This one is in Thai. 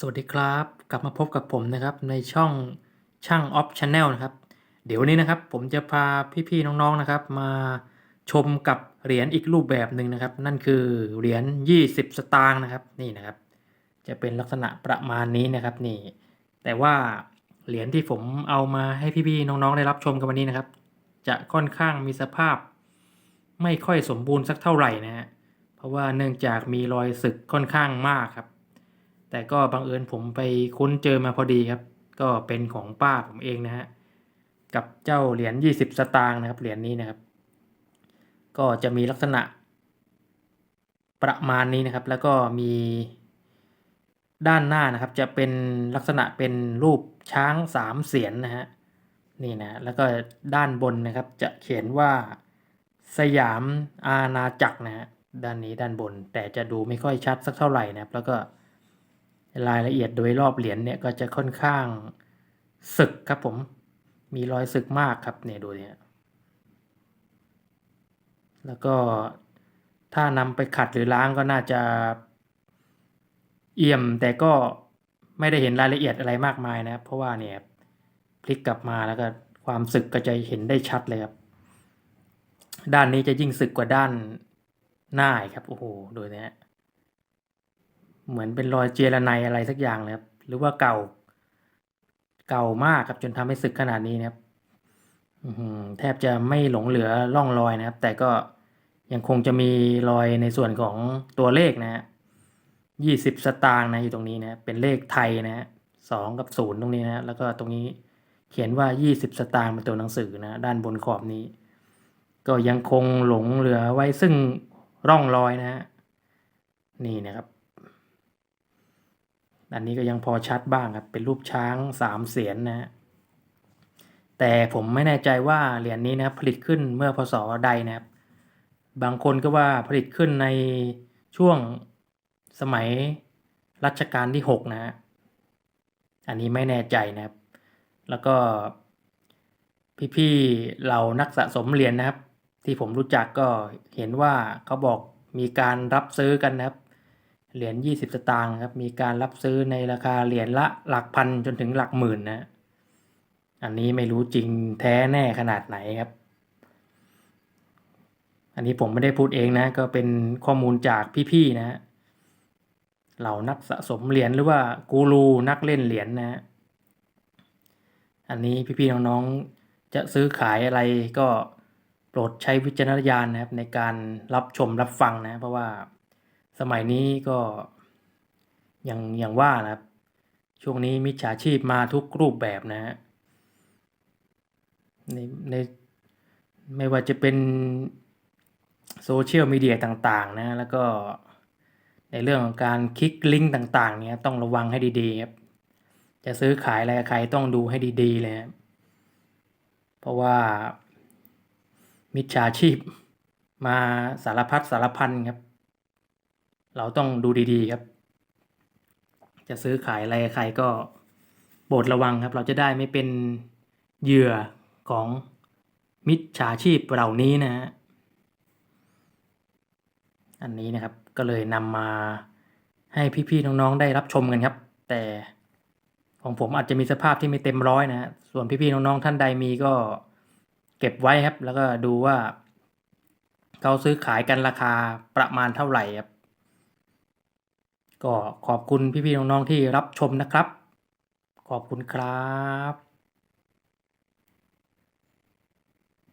สวัสดีครับ กลับมาพบกับผมนะครับในช่องช่างออฟชาแนลนะครับ เดี๋ยววันนี้นะครับผมจะพาพี่ๆน้องๆนะครับ มาชมกับเหรียญอีกรูปแบบหนึ่งนะครับ นั่นคือเหรียญ20 สตางค์นะครับนี่นะครับ จะเป็นลักษณะประมาณนี้นะครับนี่ แต่ว่าเหรียญที่ผมเอามาให้พี่ๆน้องๆได้รับชมกันวันนี้นะครับ จะค่อนข้างมีสภาพ ไม่ค่อยสมบูรณ์สักเท่าไหร่นะฮะเพราะว่าเนื่องจากมีรอยสึกค่อนข้างมากครับ แต่ก็บังเอิญผมไปค้นเจอมาพอดีครับ ก็เป็นของป้าผมเองนะฮะกับเจ้าเหรียญ20 สตางค์นะครับเหรียญนี้นะครับ ก็จะมีลักษณะ ประมาณนี้นะครับ แล้วก็มีด้านหน้านะครับ จะเป็นลักษณะเป็นรูปช้างสามเสียนนะฮะนี่นะแล้วก็ด้านบนนะครับจะเขียนว่าสยามอาณาจักรนะฮะด้านนี้ด้านบน แต่จะดูไม่ค่อยชัดสักเท่าไหร่นะครับ แล้วก็ รายละเอียดโดยรอบเหรียญเนี่ยก็จะค่อนข้างสึกครับผม มีรอยสึกมากครับเนี่ยดูเนี่ย แล้วก็ถ้านำไปขัดหรือล้างก็น่าจะเอี่ยมแต่ก็ไม่ได้เห็นรายละเอียดอะไรมากมายนะครับ เพราะว่าเนี่ยพลิกกลับมาแล้วก็ความสึกก็จะเห็นได้ชัดเลยครับ ด้านนี้จะยิ่งสึกกว่าด้านหน้าครับโอ้โหดูเนี้ย เหมือนเป็นรอยเจรไนอะไรสักอย่างเลยครับหรือว่าเก่า เก่ามากครับจนทำให้สึกขนาดนี้นะครับอืแทบจะไม่หลงเหลือร่องรอยนะครับ แต่ก็ยังคงจะมีรอยในส่วนของตัวเลขนะฮะยี่สิบสตางค์นะอยู่ตรงนี้นะเป็นเลขไทยนะฮะสองกับศูนย์ตรงนี้นะแล้วก็ตรงนี้เขียนว่ายี่สิบสตางค์เป็นตัวหนังสือนะด้านบนขอบนี้ ก็ยังคงหลงเหลือไว้ซึ่งร่องรอยนะฮะนี่นะครับ อันนี้ก็ยังพอชัดบ้างครับเป็นรูปช้างสามเสียนนะ แต่ผมไม่แน่ใจว่าเหรียญนี้นะครับผลิตขึ้นเมื่อพศใดนะครับ บางคนก็ว่าผลิตขึ้นในช่วงสมัยรัชกาลที่หกนะฮะ อันนี้ไม่แน่ใจนะครับ แล้วก็พี่ๆเรานักสะสมเหรียญนะครับ ที่ผมรู้จักก็เห็นว่าเขาบอกมีการรับซื้อกันนะครับ เหรียญ 20 สตางค์ครับ มีการรับซื้อในราคาเหรียญละหลักพันจนถึงหลักหมื่นนะ อันนี้ไม่รู้จริงแท้แน่ขนาดไหนครับ อันนี้ผมไม่ได้พูดเองนะ ก็เป็นข้อมูลจากพี่ๆนะเหล่านักสะสมเหรียญหรือว่ากูรูนักเล่นเหรียญนะฮะอันนี้พี่ๆน้องๆจะซื้อขายอะไรก็โปรดใช้วิจารณญาณนะครับในการรับชมรับฟังนะ เพราะว่า สมัยนี้ก็อย่างอย่างว่านะครับ ช่วงนี้มิจฉาชีพมาทุกรูปแบบนะฮะในในไม่ว่าจะเป็นโซเชียลมีเดียต่างๆ นะ แล้วก็ในเรื่องของการคลิกลิงก์ต่าง ๆ เนี่ยต้องระวังให้ดีๆครับจะซื้อขายอะไรกับใครต้องดูให้ดีๆเลยครับเพราะว่ามิจฉาชีพมาสารพัดสารพันครับ เราต้องดูดีๆครับ จะซื้อขายอะไรใครก็โปรดระวังครับ เราจะได้ไม่เป็นเหยื่อของมิจฉาชีพเหล่านี้นะฮะอันนี้นะครับก็เลยนำมาให้พี่ๆน้องๆได้รับชมกันครับ แต่ของผมอาจจะมีสภาพที่ไม่เต็มร้อยนะฮะส่วนพี่ๆน้องๆท่านใดมีก็เก็บไว้ครับ แล้วก็ดูว่าเขาซื้อขายกันราคาประมาณเท่าไหร่ครับ ก็ขอบคุณพี่ๆน้องๆที่รับชมนะครับ ขอบคุณครับ